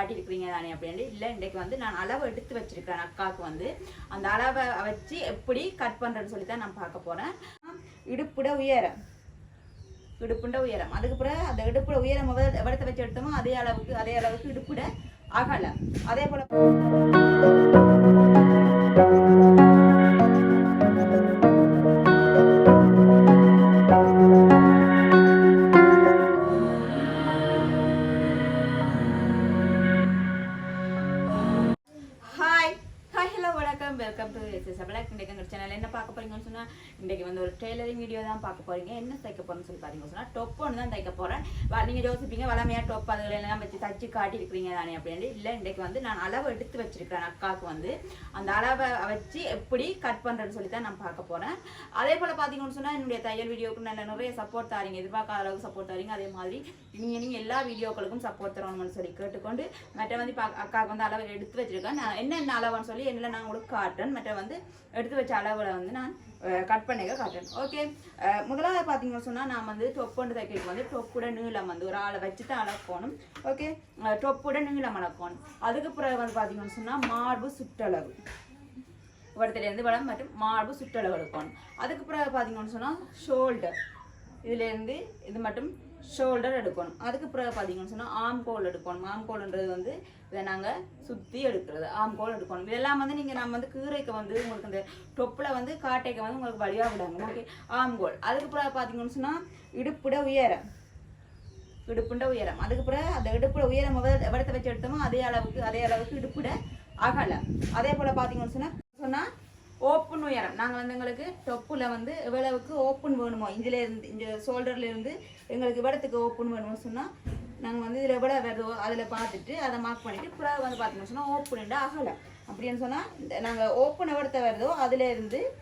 காட்டியிருக்கிறீங்க தானே அப்படின்னு இல்லை இன்றைக்கு வந்து நான் அளவு எடுத்து வச்சிருக்கிறேன் அக்காவுக்கு வந்து. அந்த அளவை வச்சு எப்படி கட் பண்ணுறேன்னு சொல்லி தான் நான் பார்க்க போகிறேன் இடுப்புட உயரம். இடுப்புண்ட உயரம். அதுக்கு பிறகு அந்த இடுப்புட உயரம் எவ்வளத்தை வச்சு எடுத்தோமோ அதே அளவுக்கு அதே அளவுக்கு இடுப்புட அகலம். அதே போல வீடியோ போறீங்க என்ன தைக்க போறேன்னு சொல்லி பார்த்தீங்கன்னு சொன்னால் டொப் ஒன்று தான் தைக்க போகிறேன் நீங்கள் யோசிப்பீங்க வளமையாக டொப் அதுல எல்லாம் வச்சு தச்சு காட்டியிருக்கிறீங்க தானே அப்படின்னு இல்லை இன்றைக்கு வந்து நான் அளவு எடுத்து வச்சிருக்கிறேன் அக்காவுக்கு வந்து. அந்த அளவை வச்சு எப்படி கட் பண்ணுறேன்னு சொல்லி தான் நான் பார்க்க போகிறேன் அதே போல் பார்த்தீங்கன்னு சொன்னால் என்னுடைய தையல் வீடியோக்கு நல்ல நிறைய சப்போர்ட் தாரீங்க. எதிர்பார்க்காத அளவுக்கு சப்போர்ட் தாரீங்க. அதே மாதிரி நீங்கள் நீங்கள் எல்லா வீடியோக்களுக்கும் சப்போர்ட் தரணும்னு சொல்லி கேட்டுக்கொண்டு மற்ற வந்து பா அக்காவுக்கு வந்து அளவு எடுத்து வச்சிருக்கேன். நான் என்னென்ன அளவுன்னு சொல்லி என்ன நான் உங்களுக்கு காட்டுறேன். மற்ற வந்து எடுத்து வச்ச அளவில் வந்து நான் கட் பண்ணிக்க காட்டுறேன். ஓகே முதலாவது பார்த்தீங்கன்னு சொன்னால் நான் வந்து டொப்புண்டு தைக்கிறதுக்கு வந்து டொப்புட நீளம் வந்து ஒரு ஆளை வச்சு தான் அளக்கணும் ஓகே டொப்புட நீளம் அளக்கணும். அதுக்கு பிறகு வந்து பார்த்தீங்கன்னு சொன்னால் மார்பு சுற்றளவு. இடத்துலேருந்து வளம் மற்றும் மார்பு சுற்றளவு எடுக்கணும். அதுக்கு பிறகு பார்த்தீங்கன்னு சொன்னால் ஷோல்டர் இதுலேருந்து இது மட்டும் ஷோல்டர் எடுக்கணும். அதுக்கு பிறகு பார்த்தீங்கன்னு சொன்னால் ஆம் கோல் எடுக்கணும். ஆம் கோல்ன்றது வந்து இதை நாங்கள் சுற்றி எடுக்கிறது. ஆம் கோல் எடுக்கணும். இதெல்லாம் வந்து நீங்கள் நம்ம வந்து கீரைக்கு வந்து உங்களுக்கு இந்த டொப்பில் வந்து காட்டைக்கு வந்து உங்களுக்கு வழியாக விடாங்க ஓகே ஆம் கோல் அதுக்கு பிறகு பார்த்தீங்கன்னு சொன்னால் இடுப்புட உயரம். இடுப்புண்ட உயரம். அதுக்கு பிறகு அந்த இடுப்புட உயரம் எவ்வளவு- வச்சு எடுத்தோமோ அதே அளவுக்கு அதே அளவுக்கு இடுப்புட அகலம். அதே போல் பார்த்தீங்கன்னு சொன்னால் சொன்னால் ஓப்பன் உயரம். நாங்கள் வந்து எங்களுக்கு டொப்புல வந்து எவ்வளவுக்கு ஓப்பன் வேணுமோ இதுல இருந்து இந்த ஷோல்டர்ல இருந்து எங்களுக்கு இவ்வளத்துக்கு ஓப்பன் வேணுமோ சொன்னால் நாங்கள் வந்து இதில் எவ்வளோ வருதோ அதில் பார்த்துட்டு அதை மார்க் பண்ணிட்டு பிறகு வந்து பார்த்தீங்கன்னு சொன்னால் ஓப்பன் அகலம். அப்படின்னு சொன்னால் நாங்கள் ஓப்பன் எவ்வளத்தை வருதோ அதுல இருந்து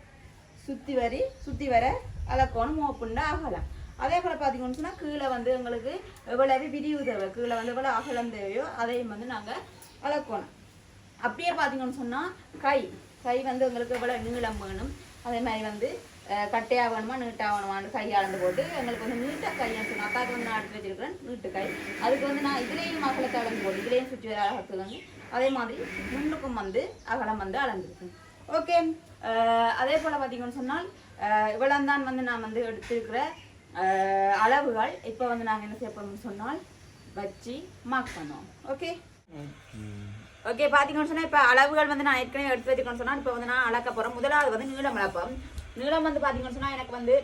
சுற்றி வரி சுற்றி வர அளக்கணும் ஓப்பன் அகலம். அதே போல் பார்த்தீங்கன்னு சொன்னால் கீழே வந்து எங்களுக்கு எவ்வளவு விரிவு தேவை? கீழே வந்து எவ்வளோ அகலம் தேவையோ அதையும் வந்து நாங்கள் அளக்கணும். அப்படியே பார்த்தீங்கன்னு சொன்னால் கை. கை வந்து எங்களுக்கு எவ்வளோ நீளம் வேணும்? அதே மாதிரி வந்து கட்டையாக வேணுமா நீட்டாக வேணுமான்னு கை அளந்து போட்டு எங்களுக்கு வந்து நீட்டாக கையான்னு சொன்னால் அக்காவுக்கு வந்து நான் எடுத்து வச்சிருக்கிறேன் நீட்டு கை. அதுக்கு வந்து நான் இதுலேயும் அகலத்தை அளந்து போட்டு இதுலேயும் சுற்றி வர அகலத்துக்கு வந்து அதே மாதிரி முன்னுக்கும் வந்து அகலம் வந்து அளந்துருக்கேன் ஓகே அதே போல் பார்த்தீங்கன்னு சொன்னால் இவ்வளோ தான் வந்து நான் வந்து எடுத்திருக்கிறேன் அளவுகள். இப்போ வந்து நாங்கள் என்ன செய்ய போறோம்னு சொன்னால் வச்சு மார்க் பண்ணுவோம். ஓகே ஓகே பார்த்தீங்கன்னு சொன்னால் இப்போ அளவுகள் வந்து நான் ஏற்கனவே எடுத்து வச்சுக்கணும்னு சொன்னால் இப்போ வந்து நான் அளக்க போகிறேன் முதலாவது வந்து நீளம் அளப்போம். நீளம் வந்து பார்த்தீங்கன்னு சொன்னால் எனக்கு வந்து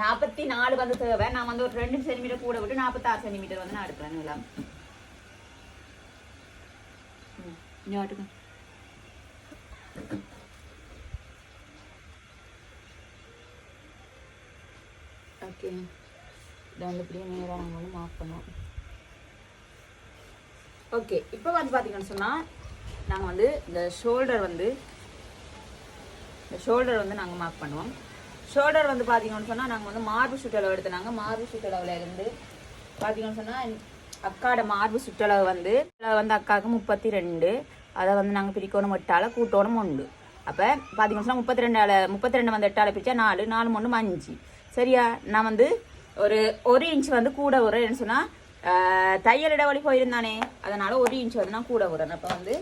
நாற்பத்தி நாலு வந்து தேவை. நான் வந்து ஒரு ரெண்டு சென்டிமீட்டர் கூட விட்டு நாற்பத்தாறு சென்டிமீட்டர் வந்து நான் எடுக்கிறேன் நீளம். ம், ஓகே. இதை வந்து இப்படியே நேராக நம்ம வந்து மார்க் பண்ணுவோம் ஓகே இப்போ வந்து பார்த்தீங்கன்னு சொன்னால் நாங்கள் வந்து இந்த ஷோல்டர் வந்து இந்த ஷோல்டர் வந்து நாங்கள் மார்க் பண்ணுவோம். ஷோல்டர் வந்து பார்த்தீங்கன்னு சொன்னால் நாங்கள் வந்து மார்பு சுற்றளவு எடுத்தனாங்க. மார்பு சுற்றளவுல இருந்து பார்த்தீங்கன்னு சொன்னால் அக்காட மார்பு சுற்றளவு வந்து வந்து அக்காவுக்கு முப்பத்தி ரெண்டு அதை வந்து நாங்கள் பிரிக்கணும் எட்டால கூட்டணும் ஒன்று. அப்போ பார்த்தீங்கன்னு சொன்னால் முப்பத்தி ரெண்டால முப்பத்தி ரெண்டு வந்து எட்டால பிரித்தா நாலு நாலு மூணு அஞ்சு. சரியா? நான் வந்து ஒரு ஒரு இன்ச் வந்து கூட வரேன்னு சொன்னால் தையல் இடவழி போயிருந்தானே அதனால் ஒரு இன்ச் வந்து நான் கூட விடுறேன். அப்போ வந்து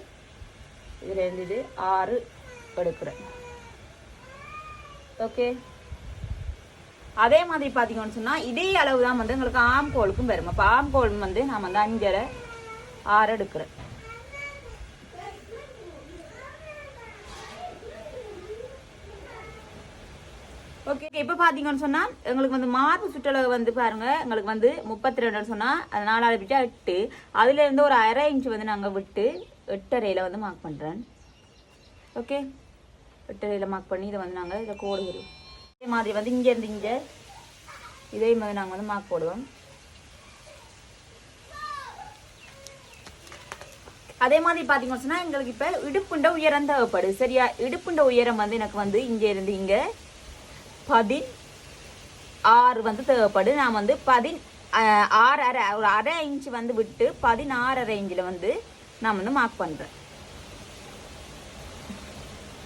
இதில் இருந்து இது ஆறு எடுக்கிறேன். ஓகே அதே மாதிரி பார்த்தீங்கன்னு சொன்னால் இதே அளவு தான் வந்து எங்களுக்கு ஆம்கோலுக்கும் வரும் அப்போ ஆம்கோல் வந்து நான் வந்து அஞ்சரை ஆறு எடுக்கிறேன். ஓகே இப்போ பார்த்தீங்கன்னு சொன்னால் எங்களுக்கு வந்து மார்பு சுற்றளவு வந்து பாருங்க எங்களுக்கு வந்து முப்பத்தி ரெண்டுன்னு சொன்னால் அது நாலாவது பிச்சா எட்டு. அதுலேருந்து ஒரு அரை இன்ச் வந்து நாங்கள் விட்டு எட்டரையில் வந்து மார்க் பண்ணுறேன் ஓகே எட்டரையில் மார்க் பண்ணி இதை வந்து நாங்கள் இதை கோடு வரும் இதே மாதிரி வந்து இங்கேருந்து இங்கே இதே மாதிரி நாங்கள் வந்து மார்க் போடுவோம். அதே மாதிரி பார்த்தீங்கன்னு சொன்னால் எங்களுக்கு இப்போ இடுப்புண்ட உயரம் தேவைப்படுது. சரியா? இடுப்புண்ட உயரம் வந்து எனக்கு வந்து இங்கே இருந்து இங்கே பதின் ஆறு வந்து தேவைப்படு. நான் வந்து பதின் ஆறு அரை ஒரு அரை இன்ச் வந்து விட்டு பதினாறு அரை இன்ச்சில் வந்து நான் வந்து மார்க் பண்ணுறேன்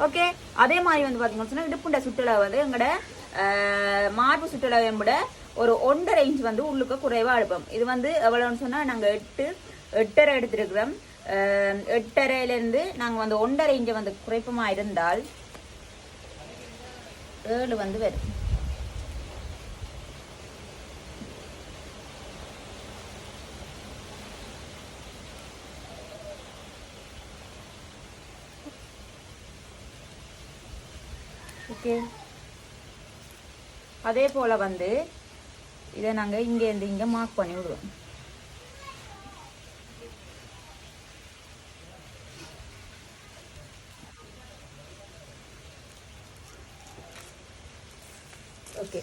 ஓகே அதே மாதிரி வந்து பார்த்தீங்கன்னு சொன்னால் இடுப்புண்ட சுற்றளவு வந்து எங்களோட மார்பு சுற்றளவை விட ஒரு ஒன்றரை இன்ச் வந்து உள்ளுக்கு குறைவாக எடுப்போம். இது வந்து எவ்வளோன்னு சொன்னால் நாங்கள் எட்டு எட்டரை எடுத்துருக்குறோம். எட்டரைலேருந்து எட்டரையிலேருந்து நாங்கள் வந்து ஒன்றரை இன்ச்சை வந்து குறைப்பமாக இருந்தால் ஏழு வந்து வரும். ஓகே. அதே போல் வந்து இதை நாங்கள் இங்கேருந்து இங்கே மார்க் பண்ணி விடுவோம் ஓகே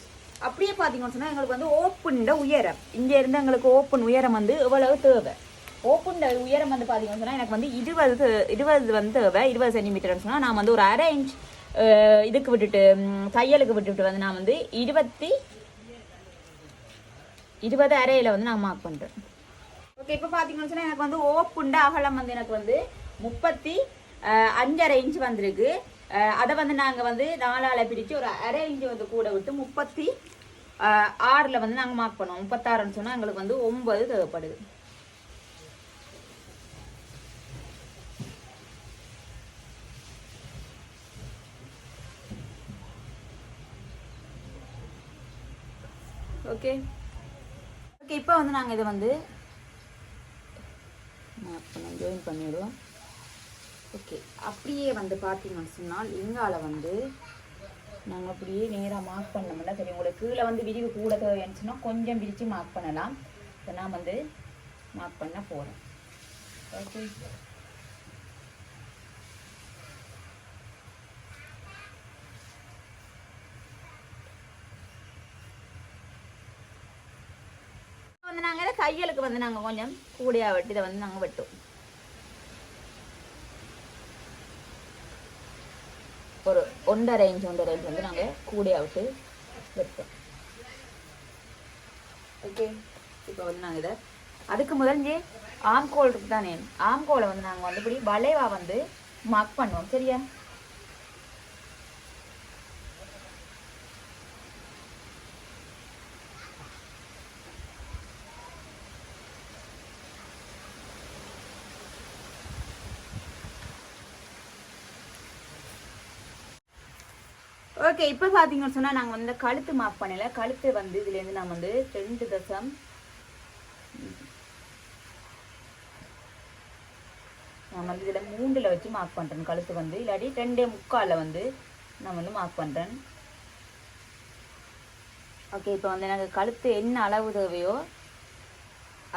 அப்படியே பார்த்தீங்கன்னு சொன்னால் எங்களுக்கு வந்து ஓப்பன்ட உயரம். இங்கே இருந்து எங்களுக்கு ஓப்பன் உயரம் வந்து எவ்வளவு தேவை? ஓப்பன் உயரம் வந்து பார்த்தீங்கன்னு சொன்னால் எனக்கு வந்து இருபது இருபது வந்து தேவை. இருபது சென்டிமீட்டர்னு சொன்னால் நான் வந்து ஒரு அரை இன்ச் இதுக்கு விட்டுட்டு தையலுக்கு விட்டுட்டு வந்து நான் வந்து இருபத்தி இருபது அரையில் வந்து நான் மார்க் பண்ணுறேன் ஓகே இப்போ பார்த்தீங்கன்னு சொன்னால் எனக்கு வந்து ஓப்புண்ட அகலம் வந்து எனக்கு வந்து முப்பத்தி அஞ்சரை இன்ச் வந்திருக்கு. அதை வந்து நாங்கள் வந்து நாலால் பிரித்து ஒரு அரை இஞ்சி வந்து கூட விட்டு முப்பத்தி ஆறில் வந்து நாங்கள் மார்க் பண்ணுவோம். முப்பத்தாறுன்னு சொன்னால் எங்களுக்கு வந்து ஒன்பது தேவைப்படுது. ஓகே ஓகே இப்போ வந்து நாங்கள் இதை வந்து மார்க் பண்ண ஜாயின் பண்ணிவிடுவோம் ஓகே அப்படியே வந்து பார்த்தீங்கன்னு சொன்னால் இங்கால வந்து நாங்கள் அப்படியே நேராக மார்க் பண்ணோம்னா சரி உங்களுக்கு கீழே வந்து விரிவு கூட தேவைன்னு கொஞ்சம் விரித்து மார்க் பண்ணலாம். இப்போ நான் வந்து மார்க் பண்ண போகிறேன் ஓகே வந்து நாங்கள் தையலுக்கு வந்து நாங்கள் கொஞ்சம் கூடையாக வெட்டி இதை வந்து நாங்கள் வெட்டுவோம் ஒரு ஒன்றரை இன்ச் ஒன்றரை இன்ச் வந்து நாங்கள் கூடையாக விட்டு வைப்போம். ஓகே இப்போ வந்து நாங்கள் இதை அதுக்கு முதல்ஞ்சே ஆம்கோல் இருக்கு தானே ஆம்கோலை வந்து நாங்கள் வந்து இப்படி வந்து மார்க் பண்ணுவோம். சரியா? ஓகே இப்போ பார்த்தீங்கன்னு சொன்னால் நாங்கள் வந்து கழுத்து மார்க் பண்ணல. கழுத்து வந்து இதுலேருந்து நான் வந்து ரெண்டு தசம். நான் வந்து இதில் மூண்டில் வச்சு மார்க் பண்ணுறேன் கழுத்து வந்து இல்லாட்டி ரெண்டே முக்காலில் வந்து நான் வந்து மார்க் பண்ணுறேன் ஓகே இப்போ வந்து நாங்கள் கழுத்து என்ன அளவு தேவையோ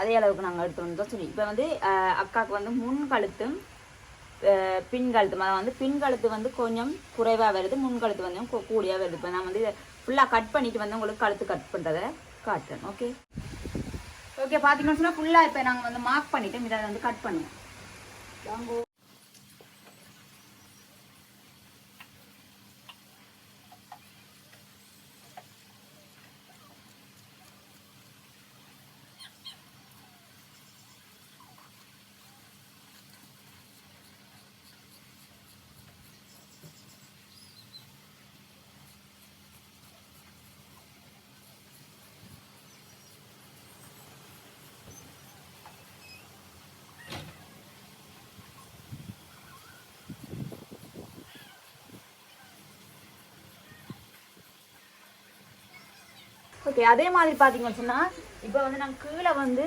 அதே அளவுக்கு நாங்கள் எடுத்துகிட்டு தான் சொல்லி இப்போ வந்து அக்காவுக்கு வந்து முன் கழுத்தும் பின்கழுத்து. மதம் வந்து பின்கழுத்து வந்து கொஞ்சம் குறைவாக வருது முன்கழுத்து வந்து கூ- வருது. இப்போ நான் வந்து ஃபுல்லாக கட் பண்ணிட்டு வந்து உங்களுக்கு கழுத்து கட் பண்ணுறதை காட்டுறேன் ஓகே ஓகே பார்த்தீங்கன்னு சொன்னால் ஃபுல்லாக இப்போ நாங்கள் வந்து மார்க் பண்ணிவிட்டு இதை வந்து கட் பண்ணுவோம். ஓகே அதே மாதிரி பார்த்தீங்கன்னு சொன்னால் இப்போ வந்து நான் கீழே வந்து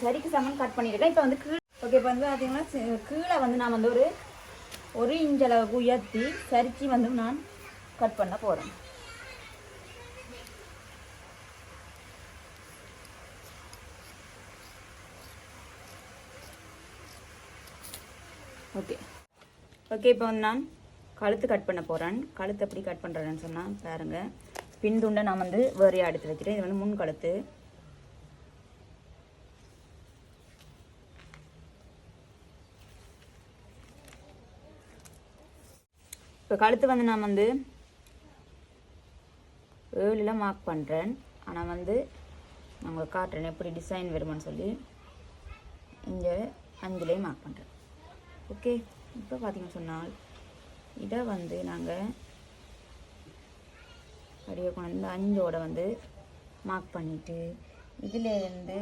சரிக்கு சமன் கட் பண்ணியிருக்கேன் இப்போ வந்து கீழே ஓகே இப்போ வந்து பார்த்தீங்கன்னா கீழே வந்து நான் வந்து ஒரு ஒரு இன்ச் அளவுக்கு உயர்த்தி சரிச்சு வந்து நான் கட் பண்ண போகிறேன் ஓகே ஓகே இப்போ வந்து நான் கழுத்து கட் பண்ண போகிறேன் கழுத்து எப்படி கட் பண்ணுறேன்னு சொன்னால் பாருங்கள் பின் துண்டை நான் வந்து வேறையாக எடுத்து வச்சுட்டேன் இது வந்து முன் கழுத்து. இப்போ கழுத்து வந்து நான் வந்து ஏழில் மார்க் பண்ணுறேன் ஆனால் வந்து நான் உங்களுக்கு காட்டுறேன் எப்படி டிசைன் வருமான்னு சொல்லி. இங்கே அஞ்சுலேயே மார்க் பண்ணுறேன் ஓகே இப்போ பார்த்தீங்கன்னு சொன்னால் இதை வந்து நாங்கள் அப்படியே கொண்டு வந்து அஞ்சோட வந்து மார்க் பண்ணிவிட்டு இதிலேருந்து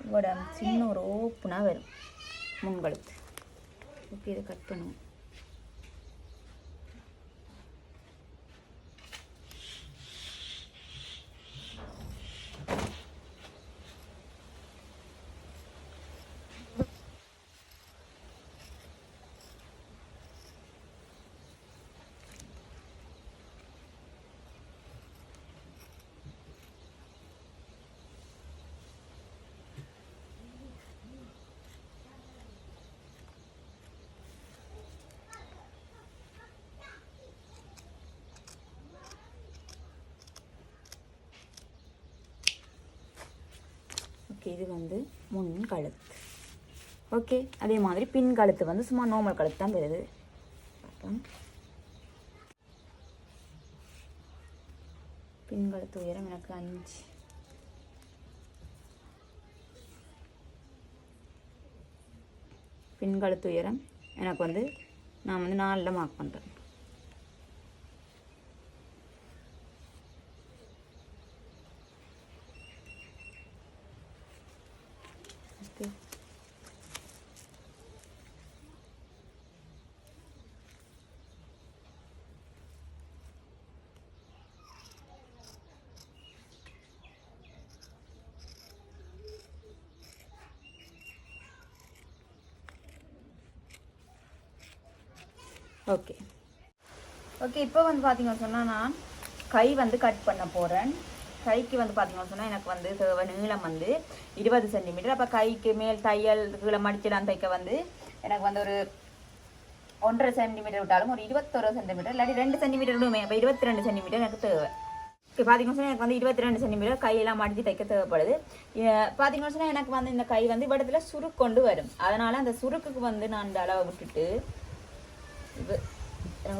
இதோட சின்ன ஒரு ஓப்புனாக வரும். முன்கழுத்து ஓகே இதை கட் பண்ணுவோம் ஓகே இது வந்து முன் கழுத்து. ஓகே அதே மாதிரி பின் கழுத்து வந்து சும்மா நார்மல் கழுத்து தான் வருது பின் கழுத்து உயரம் எனக்கு அஞ்சு. பின் கழுத்து உயரம் எனக்கு வந்து நான் வந்து நாலில் மார்க் பண்ணுறேன் ஓகே ஓகே ஓகே இப்போ வந்து பார்த்தீங்கன்னு சொன்னால் நான் கை வந்து கட் பண்ண போகிறேன் கைக்கு வந்து பார்த்தீங்கன்னு சொன்னால் எனக்கு வந்து தேவை நீளம் வந்து இருபது சென்டிமீட்டர் அப்போ கைக்கு மேல் தையல் கீழே மடிச்சிடான் தைக்க வந்து எனக்கு வந்து ஒரு ஒன்றரை சென்டிமீட்டர் விட்டாலும் ஒரு இருபத்தொரு சென்டிமீட்டர் இல்லாட்டி ரெண்டு சென்டிமீட்டர் விடுமே அப்போ இருபத்தி ரெண்டு சென்டிமீட்டர் எனக்கு தேவை. இப்போ பார்த்தீங்கன்னு சொன்னால் எனக்கு வந்து இருபத்தி ரெண்டு சென்டிமீட்டர் கையெல்லாம் மடித்து தைக்க தேவைப்படுது. பார்த்தீங்கன்னா பார்த்தீங்கன்னு சொன்னால் எனக்கு வந்து இந்த கை வந்து இடத்துல சுருக்கொண்டு வரும். அதனால் அந்த சுருக்குக்கு வந்து நான் இந்த அளவை விட்டுட்டு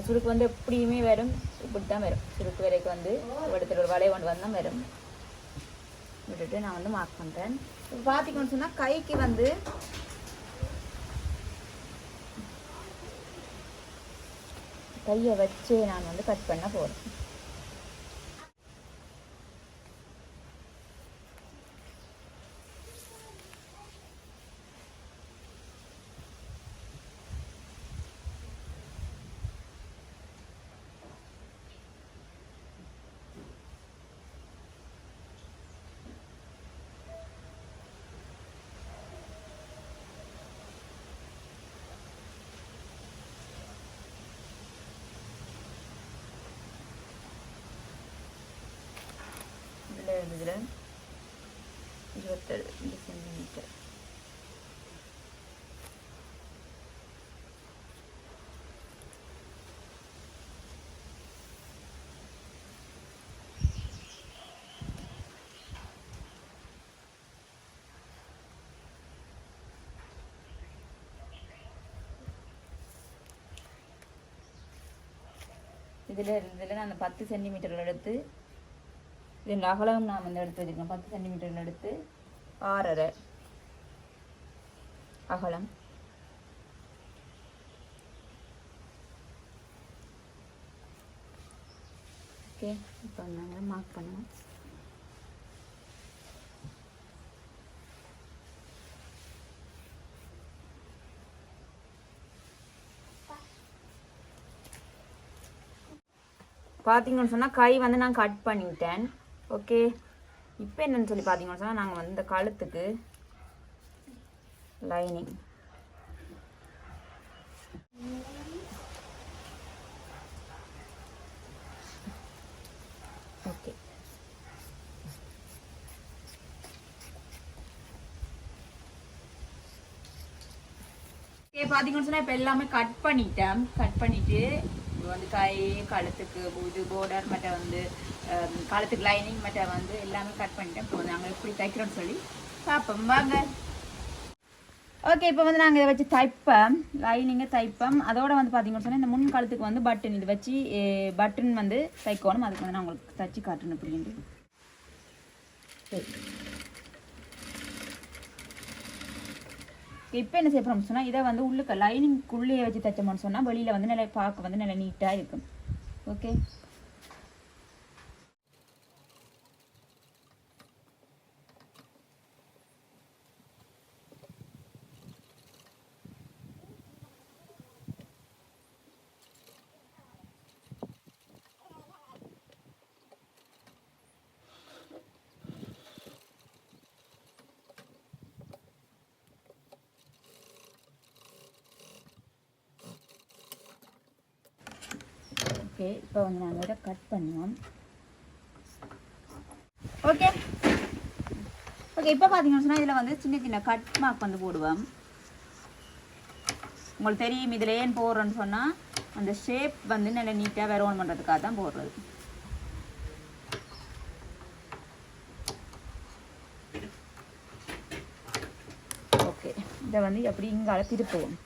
சுருக்கு வந்து எப்படியுமே வரும். இப்படி தான் வரும். சுருக்கு வரைக்கும் வந்து இடத்துல ஒரு வளைய ஒன்று வந்தால் வரும். விட்டுட்டு நான் வந்து மார்க் பண்ணுறேன் இப்போ பார்த்தீங்கன்னு சொன்னால் கைக்கு வந்து கையை வச்சு நான் வந்து கட் பண்ண போகிறேன் இதில் இதில் இருபத்தேழு சென்டிமீட்டர் இதில் இதில் நான் அந்த பத்து சென்டிமீட்டர் எடுத்து இதன் அகலம் நான் வந்து எடுத்து வச்சுருக்கேன். பத்து சென்டிமீட்டர் எடுத்து ஆறரை. அகலம். ஓகே இப்போ நாங்கள் மார்க் பண்ணுவோம் பார்த்தீங்கன்னு சொன்னால் கை வந்து நான் கட் பண்ணிவிட்டேன் ஓகே. இப்போ என்னன்னு சொல்லி பார்த்தீங்கன்னு சொன்னால் நாங்கள் வந்து இந்த கழுத்துக்கு லைனிங் ஓகே ஓகே பார்த்தீங்கன்னு சொன்னால் இப்போ எல்லாமே கட் பண்ணிட்டேன். கட் பண்ணிட்டு வந்து கை கழுத்துக்கு இது போர்டர் மற்ற வந்து கழுத்துக்கு லைனிங் மற்ற வந்து எல்லாமே கட் பண்ணிட்டேன். இப்போ நாங்கள் எப்படி தைக்கிறோம்னு சொல்லி பார்ப்போம். வாங்க. ஓகே இப்போ வந்து நாங்கள் இதை வச்சு தைப்போம். லைனிங்கை தைப்போம். அதோட வந்து பார்த்தீங்கன்னு சொன்னால் இந்த முன் கழுத்துக்கு வந்து பட்டன் இது வச்சு பட்டன் வந்து தைக்கணும். அதுக்கு வந்து நான் உங்களுக்கு தைச்சி காட்டணும் அப்படின்ட்டு சரி. இப்போ என்ன செய்ய போகிறோம்னு சொன்னால் இதை வந்து உள்ளுக்க உள்ளே வச்சு தைச்சோம்னு சொன்னால் வெளியில் வந்து நல்லா பார்க்க வந்து நல்லா நீட்டாக இருக்கும். ஓகே ஓகே இப்போ வந்து நாங்கள் இதை கட் பண்ணுவோம். ஓகே. ஓகே இப்போ பார்த்தீங்கன்னு சொன்னால் இதில் வந்து சின்ன சின்ன கட் மார்க் வந்து போடுவோம். உங்களுக்கு தெரியும் இதில் ஏன் போடுறோன்னு சொன்னால் அந்த ஷேப் வந்து நல்லா நீட்டாக ஒன் பண்ணுறதுக்காக தான் போடுறது. ஓகே இதை வந்து எப்படி இங்கால திருப்புவோம்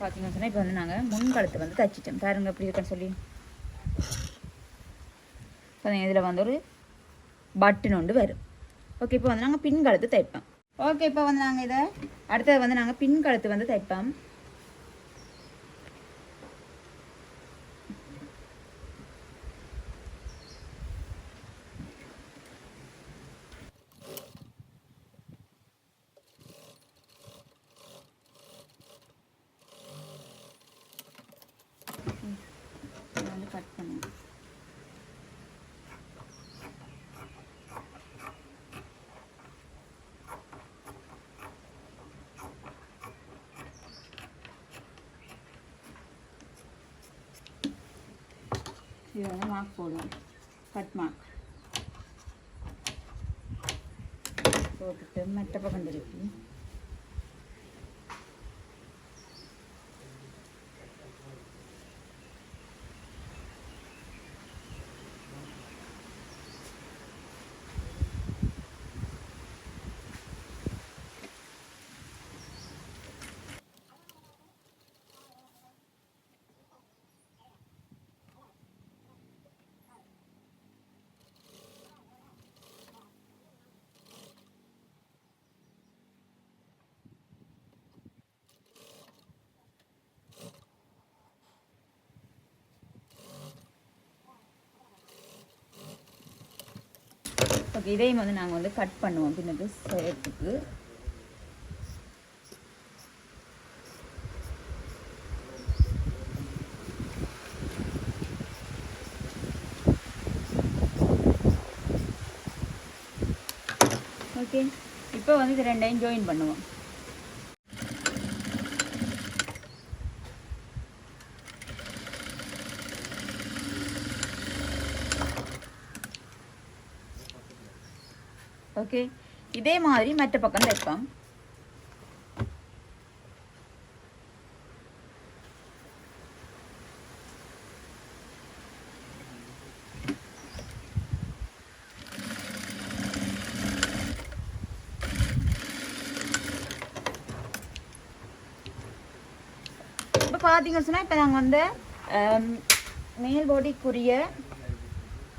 பார்த்தீங்கன்னு சொன்னால் இப்போ வந்து நாங்கள் முன்கழுத்தை வந்து தைச்சிட்டோம். பாருங்க எப்படி இருக்குன்னு சொல்லி. பார்த்தீங்க இதில் வந்து ஒரு பட்டன் ஒன்று வரும். ஓகே இப்போ வந்து நாங்கள் பின் கழுத்து தைப்போம். ஓகே இப்போ வந்து நாங்கள் இதை அடுத்தது வந்து நாங்கள் பின் கழுத்து வந்து தைப்போம் இதை வந்து கட் பண்ணுங்கள் இது வந்து மார்க் போடுவோம் கட் மார்க் போட்டுட்டு மெட்டப்பக்கம் பக்கம் ஓகே இதையும் வந்து நாங்கள் வந்து கட் பண்ணுவோம். பின்னது சேர்த்துக்கு ஓகே இப்போ வந்து இது ரெண்டையும் ஜாயின் பண்ணுவோம். ஓகே இதே மாதிரி மற்ற பக்கம் தைப்போம் இப்போ பார்த்தீங்கன்னு சொன்னால் இப்போ நாங்கள் வந்து மேல் பாடிக்குரிய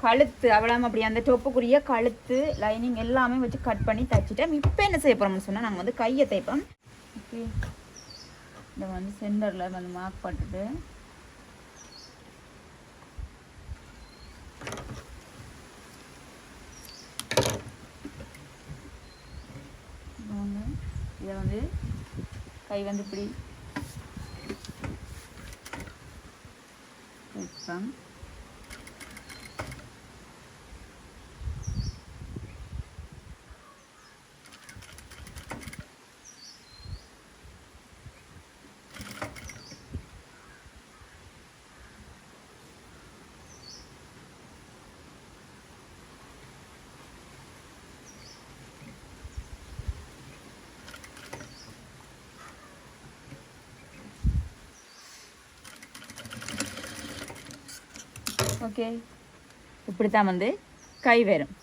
கழுத்து அவ்வளோ அப்படி அந்த டொப்புக்குரிய கழுத்து லைனிங் எல்லாமே வச்சு கட் பண்ணி தைச்சிட்டேன். இப்போ என்ன செய்ய போகிறோம்னு சொன்னால் நாங்கள் வந்து கையை தைப்போம். ஓகே. இதை வந்து சென்டரில் வந்து மார்க் பண்ணிட்டு. இதை வந்து கை வந்து இப்படி வைப்போம் ஓகே. இப்படி தான் வந்து கை வரும்.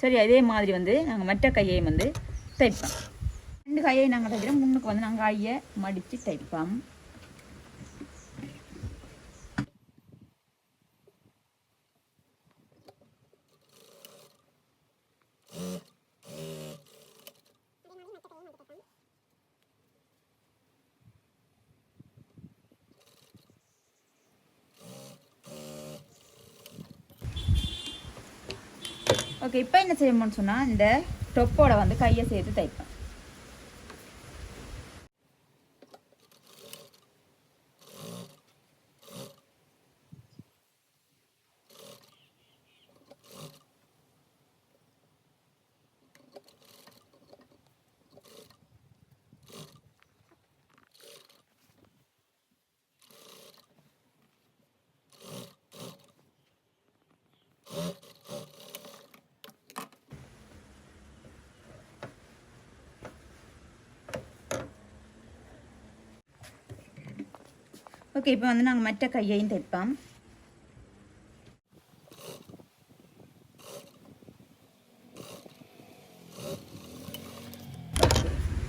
சரி அதே மாதிரி வந்து நாங்கள் மற்ற கையையும் வந்து தைப்போம். ரெண்டு கையை நாங்கள் தைக்கிறோம். முன்னுக்கு வந்து நாங்கள் கையை மடித்து தைப்போம். ஓகே இப்போ என்ன செய்யணும்னு சொன்னால் இந்த டொப்போட வந்து கையை சேர்த்து தைப்பேன். ஓகே இப்போ வந்து நாங்கள் மற்ற கையையும் தைப்போம்.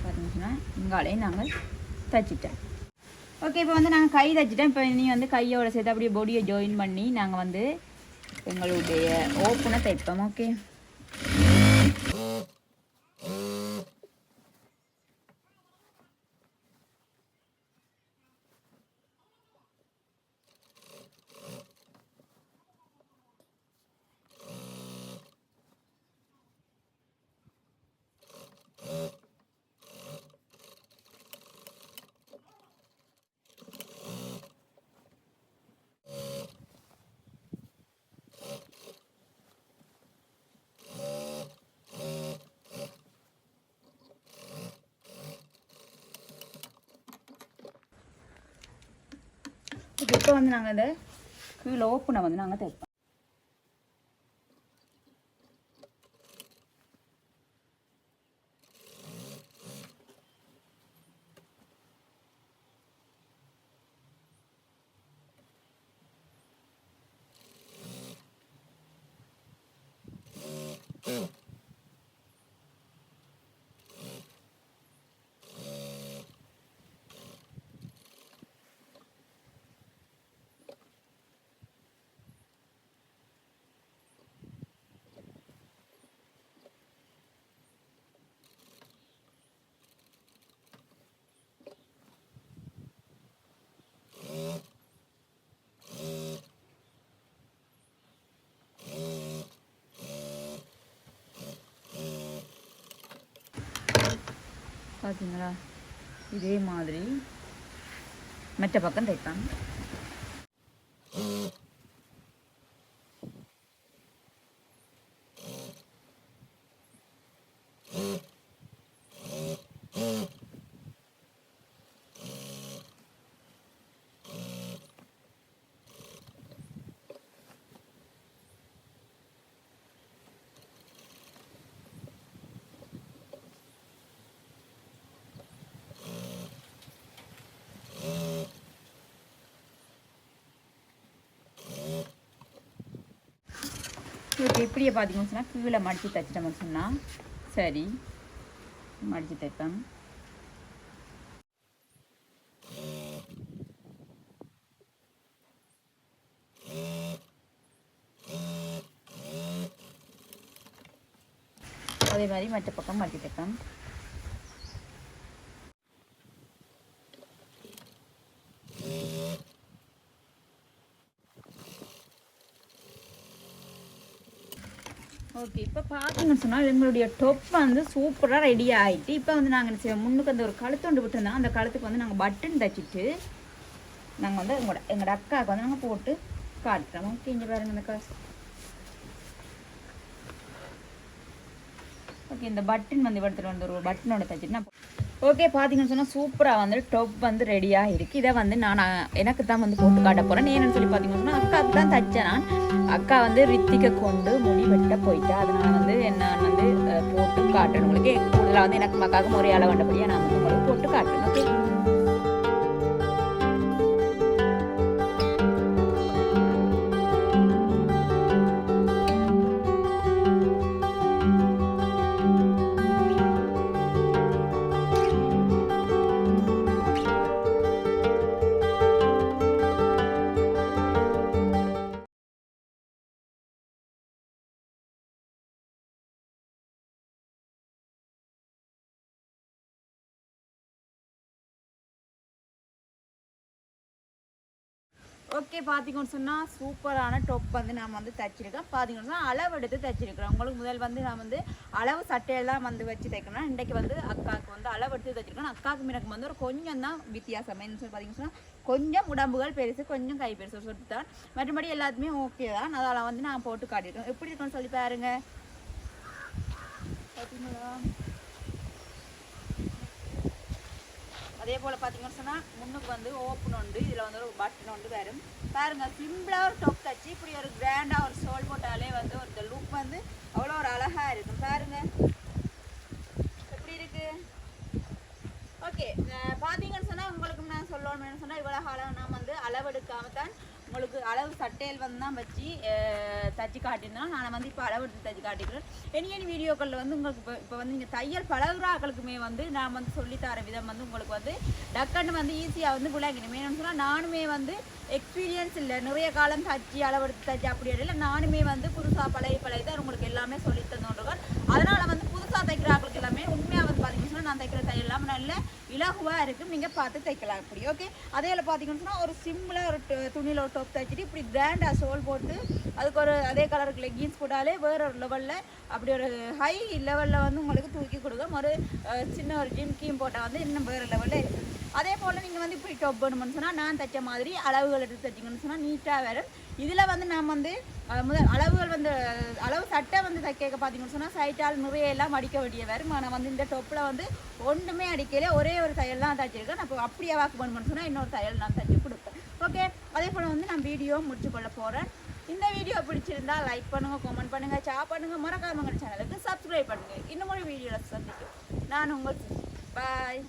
பார்த்தீங்கன்னா இங்காலையும் நாங்கள் தைச்சிட்டேன் ஓகே இப்போ வந்து நாங்கள் கை தைச்சிட்டேன் இப்போ நீ வந்து கையோட சேர்த்து அப்படியே பொடியை ஜாயின் பண்ணி நாங்கள் வந்து எங்களுடைய ஓப்பனை தைப்போம் ஓகே வந்து நாங்கள் இந்த கீழே ஓப்பனை வந்து நாங்கள் தைப்போம் பார்த்தீங்களா இதே மாதிரி மற்ற பக்கம் தைப்பேன் இப்படியே பார்த்தீங்கன்னு சொன்னால் கீழே மடித்து தைச்சிட்டோம்னு சொன்னால் சரி. மடித்து தைப்பேன். அதே மாதிரி மற்ற பக்கம் மடித்து தைப்பேன். ஓகே இப்போ பார்த்தீங்கன்னு சொன்னால் எங்களுடைய டொப் வந்து சூப்பராக ரெடி ஆகிட்டு இப்போ வந்து நாங்கள் என்ன செய்வோம் முன்னுக்கு அந்த ஒரு கழுத்து விட்டுருந்தோம். அந்த கழுத்துக்கு வந்து நாங்கள் பட்டன் தைச்சிட்டு நாங்கள் வந்து எங்களோட எங்களோட அக்காவுக்கு வந்து நாங்கள் போட்டு காட்டுறோம். ஓகே இங்கே பாருங்க இந்த காசு ஓகே இந்த பட்டன் வந்து எடுத்துகிட்டு வந்து ஒரு பட்டனோட தைச்சிட்டு நான் ஓகே பார்த்தீங்கன்னு சொன்னால் சூப்பராக வந்து டொப் வந்து ரெடியாக இருக்குது இதை வந்து நான் எனக்கு தான் வந்து போட்டு காட்ட போகிறேன் ஏன்னு சொல்லி பார்த்தீங்கன்னு சொன்னால் அக்காவுக்கு தான் தைச்சேன் நான். அக்கா வந்து ரித்திகை கொண்டு முடி வெட்ட போயிட்டா. அதனால் வந்து நான் வந்து போட்டு காட்டுறேன். உங்களுக்கு கூடுதலாக வந்து எனக்கு மக்காவுக்கு முறையால் அளவு வேண்டபடியாக நான் வந்து உங்களுக்கு போட்டு காட்டுறேன். ஓகே ஓகே பார்த்தீங்கன்னு சொன்னால் சூப்பரான டொப் வந்து நான் வந்து தைச்சிருக்கேன். பார்த்தீங்கன்னு சொன்னால் அளவு எடுத்து தைச்சிருக்கிறேன். உங்களுக்கு முதல் வந்து நான் வந்து அளவு சட்டையெல்லாம் வந்து வச்சு தைக்கணும் இன்றைக்கு வந்து அக்காவுக்கு வந்து அளவு எடுத்து தைச்சிருக்கேன். அக்காவுக்கு எனக்கு வந்து ஒரு கொஞ்சம் தான் வித்தியாசம். என்ன சொல்லி பார்த்தீங்கன்னு சொன்னால் கொஞ்சம் உடம்புகள் பெருசு கொஞ்சம் கை பெருசு சொல்லிட்டு தான். மற்றபடி எல்லாத்துமே ஓகே தான். அதெல்லாம் வந்து நான் போட்டு காட்டியிருக்கேன். எப்படி இருக்குன்னு சொல்லி பாருங்கள் பார்த்தீங்களா அதே போல் பார்த்தீங்கன்னு சொன்னால் முன்னுக்கு வந்து ஓப்பன் உண்டு இதில் வந்து ஒரு பட்டன் உண்டு வரும். பாருங்கள் சிம்பிளாக ஒரு டொப் தச்சு இப்படி ஒரு கிராண்டாக ஒரு சோல் போட்டாலே வந்து ஒரு லுக் வந்து அவ்வளோ ஒரு அழகாக இருக்கும். பாருங்க. எப்படி இருக்குது ஓகே பார்த்தீங்கன்னு சொன்னால் உங்களுக்கு நான் சொல்லணும்னு சொன்னால் இவ்வளோ காலம் நான் வந்து அளவெடுக்காமல் தான் உங்களுக்கு அளவு சட்டையில் வந்து தான் வச்சு தச்சு காட்டியிருந்தோம் நான் வந்து இப்போ அளவு எடுத்து தச்சு காட்டிக்கிறேன். இனி இனி வீடியோக்களில் வந்து உங்களுக்கு இப்போ இப்போ வந்து நீங்கள் தையல் பழகுறாக்களுக்குமே வந்து நான் வந்து சொல்லித்தர விதம் வந்து உங்களுக்கு வந்து டக்குன்னு வந்து ஈஸியாக வந்து விளங்கிடும். ஏன்னு சொன்னால் நானுமே வந்து எக்ஸ்பீரியன்ஸ் இல்லை. நிறைய காலம் தச்சு அளவெடுத்து தச்சு அப்படி இடையில நானுமே வந்து புதுசாக பழைய பழைய தான் உங்களுக்கு எல்லாமே சொல்லித்தந்தோன்றவர் அதனால் வந்து புதுசாக தைக்கிறாக்களுக்கு எல்லாமே உண்மையாக நான் தைக்கிற தையல் இல்லாமல் நல்ல இலகுவாக இருக்கும். நீங்கள் பார்த்து தைக்கலாம் அப்படி ஓகே அதே பார்த்தீங்கன்னு சொன்னால் ஒரு சிம்பிளாக ஒரு துணியில் ஒரு டாப் தைச்சிட்டு இப்படி கிராண்டாக சோல் போட்டு அதுக்கு ஒரு அதே கலருக்கு லெக்கின்ஸ் போட்டாலே வேற ஒரு லெவலில் அப்படி ஒரு ஹை லெவலில் வந்து உங்களுக்கு தூக்கி கொடுக்கும். ஒரு சின்ன ஒரு ஜிம் கீம் போட்டால் வந்து இன்னும் வேறு லெவலில் இருக்கும். அதே போல் நீங்கள் வந்து இப்படி டாப் பண்ணணும்னு சொன்னால் நான் தைச்ச மாதிரி அளவுகள் எடுத்து தைச்சிங்கன்னு சொன்னால் நீட்டாக வரும் இதில் வந்து நாம் வந்து முதல் அளவுகள் வந்து அளவு சட்டை வந்து தைக்க பார்த்தீங்கன்னு சொன்னால் சைட்டால் நிறைய எல்லாம் அடிக்க வேண்டிய வரும் ஆனால் வந்து இந்த டொப்பில் வந்து ஒன்றுமே அடிக்கல ஒரே ஒரு தையல் தான் தைச்சிருக்கேன் நான் இப்போ அப்படியே வாக்கு பண்ணணும்னு சொன்னால் இன்னொரு தையல் நான் தைச்சி கொடுப்பேன். ஓகே? அதே போல் வந்து நான் வீடியோ முடிச்சு கொள்ள போகிறேன் இந்த வீடியோ பிடிச்சிருந்தா லைக் பண்ணுங்கள் கமெண்ட் பண்ணுங்கள் ஷேர் பண்ணுங்கள் மறக்காம சேனலுக்கு சப்ஸ்கிரைப் பண்ணுங்கள் இன்னும் ஒரு வீடியோவில் சந்திக்கும். நான் உங்கள் பாய்